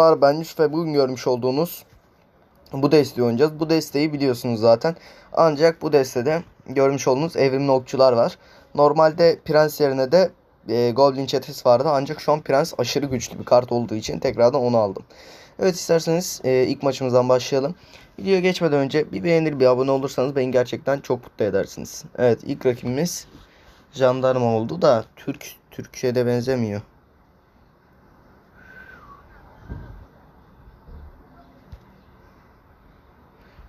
Merhabalar ben Yusuf ve bugün görmüş olduğunuz bu desteği oynayacağız. Bu desteği biliyorsunuz zaten. Ancak bu destede görmüş olduğunuz evrimli okçular var. Normalde prens yerine de e, Goblin çetesi vardı. Ancak şu an prens aşırı güçlü bir kart olduğu için tekrardan onu aldım. Evet isterseniz e, ilk maçımızdan başlayalım. Videoya geçmeden önce bir beğenir bir abone olursanız beni gerçekten çok mutlu edersiniz. Evet ilk rakibimiz jandarma oldu da Türk Türkiye'de benzemiyor.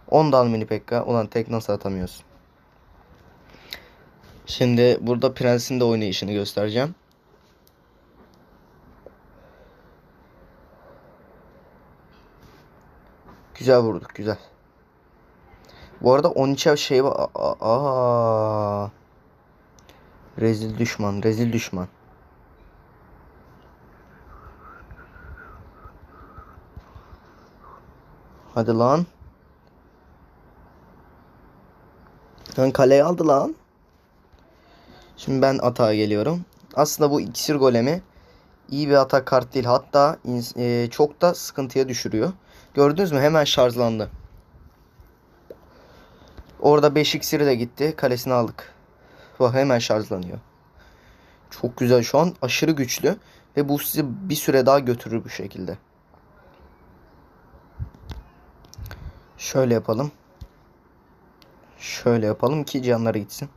Ondan mini pekka. Ulan tek nasıl atamıyorsun? Şimdi burada prensin de oynayışını göstereceğim. Güzel vurduk güzel. Bu arada 13'e şey var. Aa. Rezil düşman, rezil düşman. Hadi lan. Lan kaleyi aldı lan. Şimdi ben atağa geliyorum. Aslında bu iksir golemi iyi bir atak kart değil. Hatta e, çok da sıkıntıya düşürüyor. Gördünüz mü? Hemen şarjlandı. Orada 5 iksiri de gitti. Kalesini aldık. Bak hemen şarjlanıyor. Çok güzel şu an. Aşırı güçlü. Ve bu sizi bir süre daha götürür bu şekilde. Şöyle yapalım. Şöyle yapalım ki canları gitsin.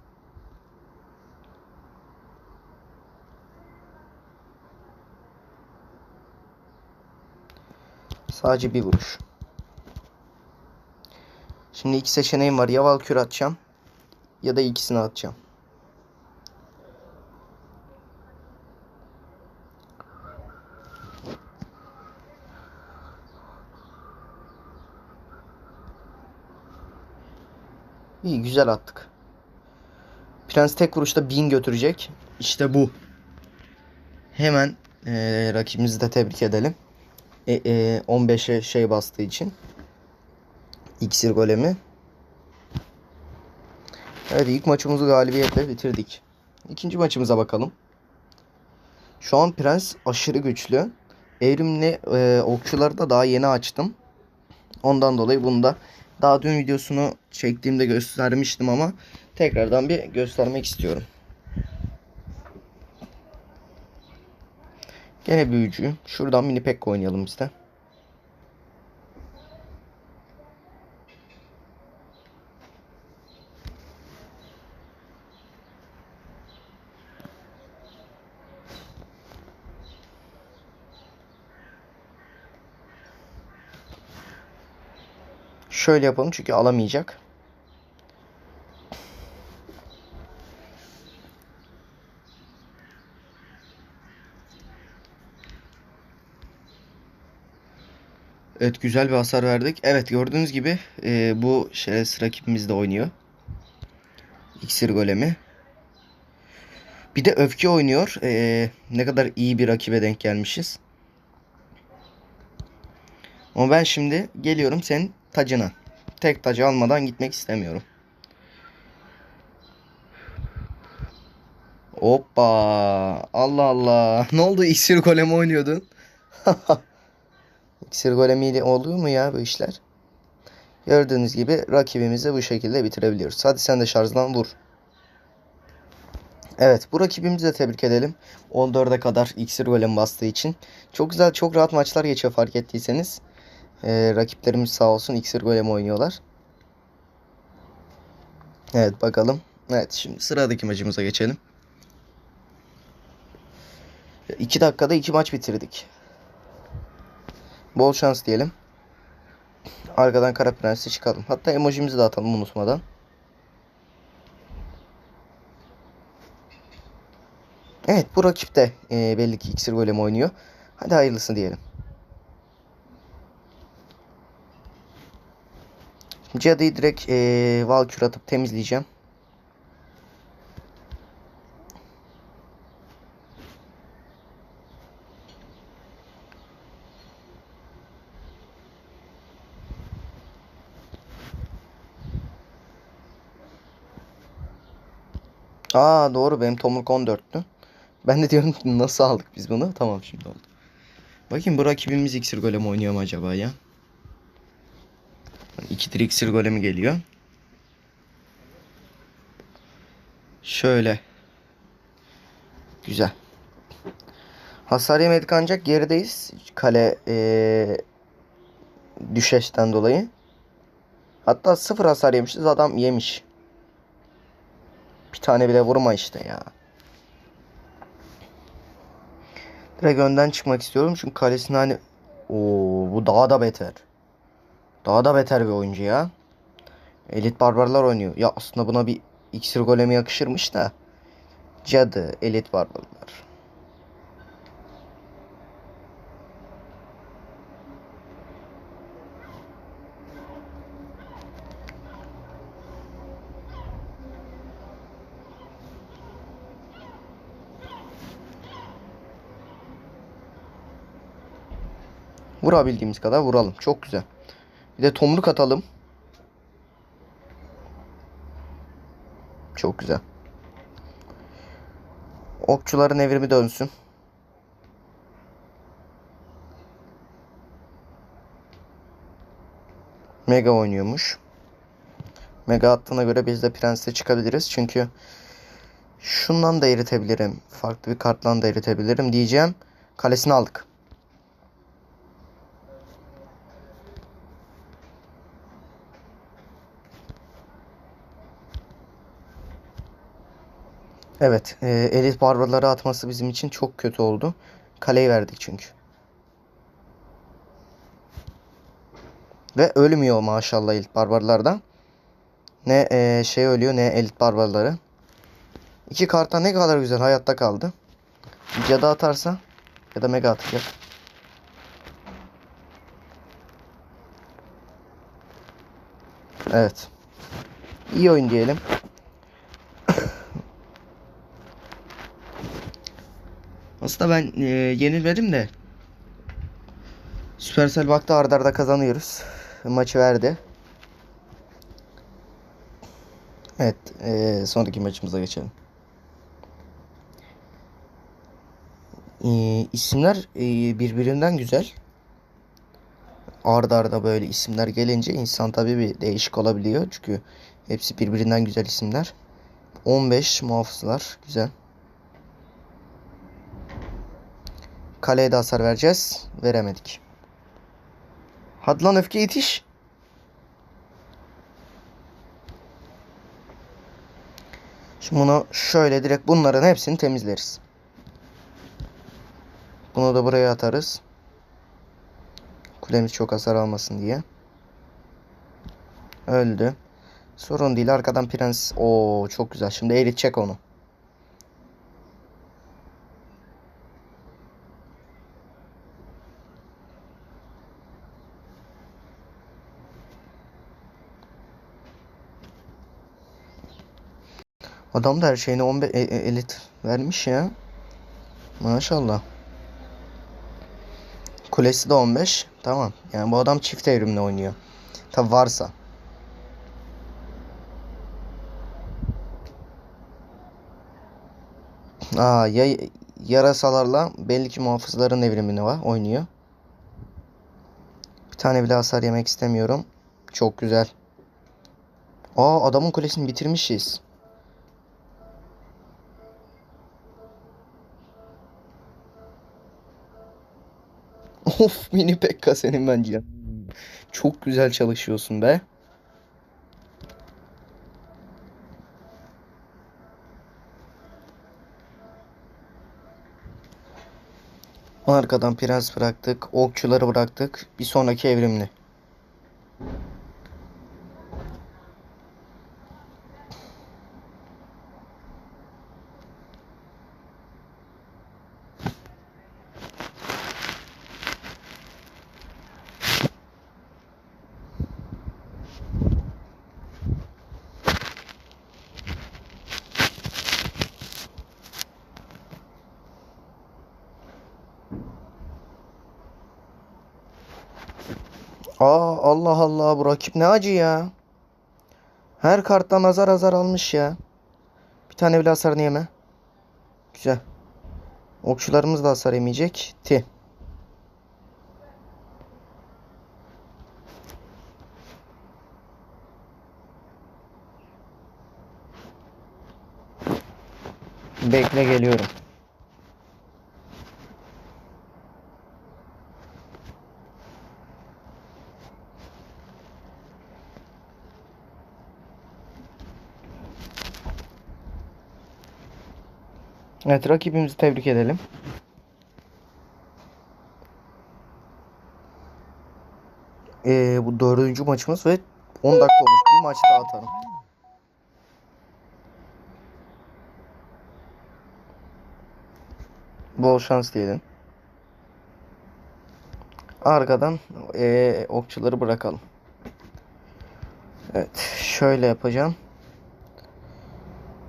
Sadece bir vuruş. Şimdi iki seçeneğim var. Ya Valkür atacağım ya da ikisini atacağım. İyi güzel attık. Prens tek vuruşta 1000 götürecek. İşte bu. Hemen e, rakibimizi de tebrik edelim. E, e, 15'e şey bastığı için. İksir golemi. Evet ilk maçımızı galibiyetle bitirdik. İkinci maçımıza bakalım. Şu an Prens aşırı güçlü. Evrimli e, okçuları da daha yeni açtım. Ondan dolayı bunu da daha dün videosunu çektiğimde göstermiştim ama tekrardan bir göstermek istiyorum. Gene büyücü. Şuradan mini pek oynayalım biz de. Şöyle yapalım çünkü alamayacak. Evet güzel bir hasar verdik. Evet gördüğünüz gibi e, bu şerefsiz rakibimiz de oynuyor. İksir golemi. Bir de öfke oynuyor. E, ne kadar iyi bir rakibe denk gelmişiz. Ama ben şimdi geliyorum senin tacına. Tek tacı almadan gitmek istemiyorum. Hoppa. Allah Allah. Ne oldu? İksir golemi oynuyordun. İksir golemiyle oluyor mu ya bu işler? Gördüğünüz gibi rakibimizi bu şekilde bitirebiliyoruz. Hadi sen de şarjdan vur. Evet bu rakibimizi de tebrik edelim. 14'e kadar iksir golem bastığı için. Çok güzel çok rahat maçlar geçiyor fark ettiyseniz. Ee, rakiplerimiz sağ olsun iksir golem oynuyorlar. Evet bakalım. Evet şimdi sıradaki maçımıza geçelim. 2 dakikada 2 maç bitirdik. Bol şans diyelim. Arkadan kara prensi çıkalım. Hatta emojimizi de atalım unutmadan. Evet bu rakip de e, belli ki iksir golem oynuyor. Hadi hayırlısı diyelim. Cadıyı direkt e, Valkür atıp temizleyeceğim. Aa doğru benim tomruk 14'tü. Ben de diyorum nasıl aldık biz bunu? Tamam şimdi oldu. Bakayım bu rakibimiz iksir golemi oynuyor mu acaba ya? İkidir iksir golemi geliyor. Şöyle. Güzel. Hasar yemedik ancak gerideyiz. Kale ee, düşeşten dolayı. Hatta sıfır hasar yemişiz. Adam yemiş. Bir tane bile vurma işte ya. Direkt önden çıkmak istiyorum. Çünkü kalesine hani... Oo, bu daha da beter. Daha da beter bir oyuncu ya. Elit barbarlar oynuyor. Ya aslında buna bir iksir golemi yakışırmış da. Cadı, elit barbarlar. Vurabildiğimiz kadar vuralım. Çok güzel. Bir de tomruk atalım. Çok güzel. Okçuların evrimi dönsün. Mega oynuyormuş. Mega attığına göre biz de Prens'e çıkabiliriz. Çünkü şundan da eritebilirim. Farklı bir karttan da eritebilirim diyeceğim. Kalesini aldık. Evet, e, elit barbarları atması bizim için çok kötü oldu. Kaleyi verdik çünkü. Ve ölmüyor maşallah elit barbarlardan. Ne e, şey ölüyor ne elit barbarları. İki karta ne kadar güzel hayatta kaldı. Cadı atarsa ya da mega atacak. Evet. İyi oyun diyelim. Aslında ben e, yenilmedim de. Süpersel baktı arda arda kazanıyoruz. Maçı verdi. Evet. E, sonraki maçımıza geçelim. E, isimler e, birbirinden güzel. Arda arda böyle isimler gelince insan tabii bir değişik olabiliyor. Çünkü hepsi birbirinden güzel isimler. 15 muhafızlar. Güzel. Kaleye de hasar vereceğiz. Veremedik. Hadi lan öfke yetiş. Şimdi bunu şöyle direkt bunların hepsini temizleriz. Bunu da buraya atarız. Kulemiz çok hasar almasın diye. Öldü. Sorun değil. Arkadan prens. Oo çok güzel. Şimdi eritecek onu. Adam da her şeyini 15 e- e- elit vermiş ya. Maşallah. Kulesi de 15. Tamam. Yani bu adam çift evrimle oynuyor. Tabi varsa. Aa ya yarasalarla belli ki muhafızların evrimini var oynuyor. Bir tane bile hasar yemek istemiyorum. Çok güzel. Aa adamın kulesini bitirmişiz. Of mini Pekka senin bence. Çok güzel çalışıyorsun be. Arkadan prens bıraktık. Okçuları bıraktık. Bir sonraki evrimli. Aa Allah Allah bu rakip ne acı ya. Her karttan azar azar almış ya. Bir tane bile hasarını yeme. Güzel. Okçularımız da hasar yemeyecek. Ti. Bekle geliyorum. Evet rakibimizi tebrik edelim. Ee, bu dördüncü maçımız ve 10 dakika olmuş. Bir maç daha atalım. Bol şans diyelim. Arkadan ee, okçuları bırakalım. Evet. Şöyle yapacağım.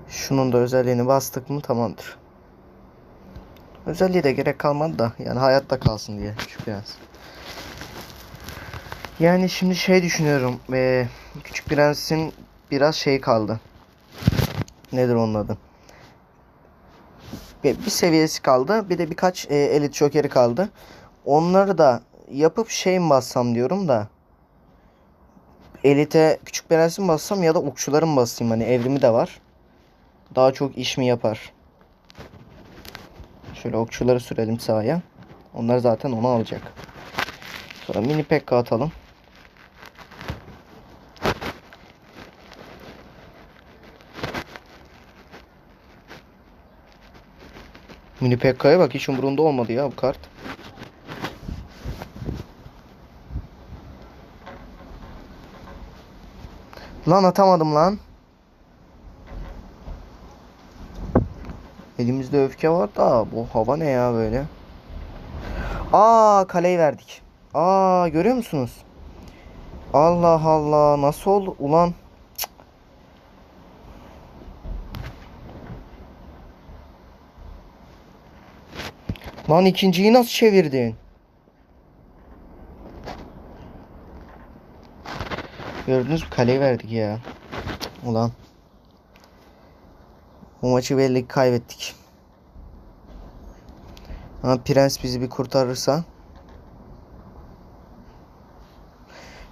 Şunun da özelliğini bastık mı tamamdır. Özelliği de gerek kalmadı da yani hayatta kalsın diye küçük prens. Yani şimdi şey düşünüyorum. eee, küçük prensin biraz şey kaldı. Nedir onun adı? Bir, bir seviyesi kaldı. Bir de birkaç e, elit jokeri kaldı. Onları da yapıp şey mi bassam diyorum da. Elite küçük prensi bassam ya da okçuları mı basayım hani evrimi de var. Daha çok iş mi yapar? Şöyle okçuları sürelim sahaya. Onlar zaten onu alacak. Sonra mini pekka atalım. Mini pekka'ya bak hiç umurunda olmadı ya bu kart. Lan atamadım lan. Elimizde öfke var da bu hava ne ya böyle? Aa kaleyi verdik. Aa görüyor musunuz? Allah Allah nasıl oldu ulan? Cık. Lan ikinciyi nasıl çevirdin? Gördünüz mü kaleyi verdik ya. Ulan. Bu maçı belli ki kaybettik. Ama Prens bizi bir kurtarırsa.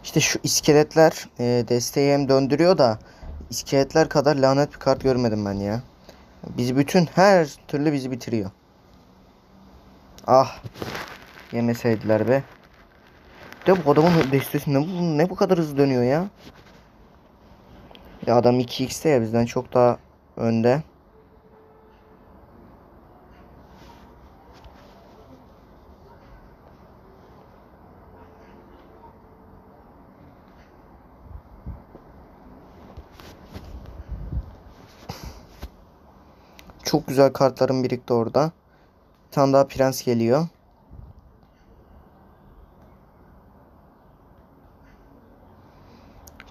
İşte şu iskeletler e, desteği hem döndürüyor da iskeletler kadar lanet bir kart görmedim ben ya. Bizi bütün her türlü bizi bitiriyor. Ah. Yemeseydiler be. De bu adamın destesi ne bu, ne bu kadar hızlı dönüyor ya. Ya adam 2x'te ya bizden çok daha önde. Çok güzel kartlarım birikti orada. Bir tane daha prens geliyor.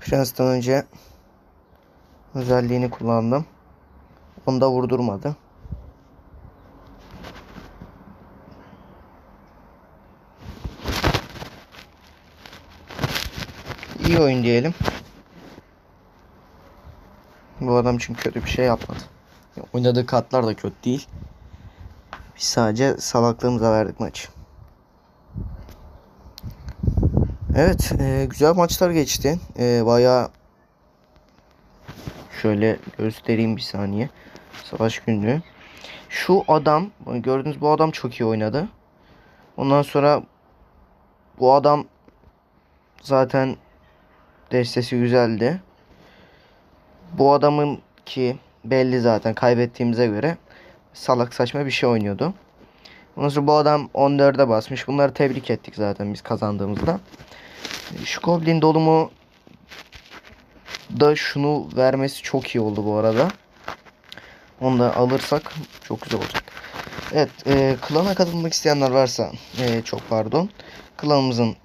Prens'ten önce özelliğini kullandım. Onu da vurdurmadı. İyi oyun diyelim. Bu adam çünkü kötü bir şey yapmadı. Oynadığı kartlar da kötü değil. Biz sadece salaklığımıza verdik maçı. Evet, e, güzel maçlar geçti. E, bayağı şöyle göstereyim bir saniye. Savaş günlüğü. Şu adam, gördüğünüz bu adam çok iyi oynadı. Ondan sonra bu adam zaten destesi güzeldi. Bu adamın ki belli zaten kaybettiğimize göre salak saçma bir şey oynuyordu. Ondan sonra bu adam 14'e basmış. Bunları tebrik ettik zaten biz kazandığımızda. Şu Goblin dolumu da şunu vermesi çok iyi oldu bu arada. Onu da alırsak çok güzel olacak. Evet, e, klana katılmak isteyenler varsa e, çok pardon. Klanımızın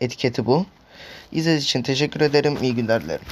etiketi bu. İzlediğiniz için teşekkür ederim. İyi günler dilerim.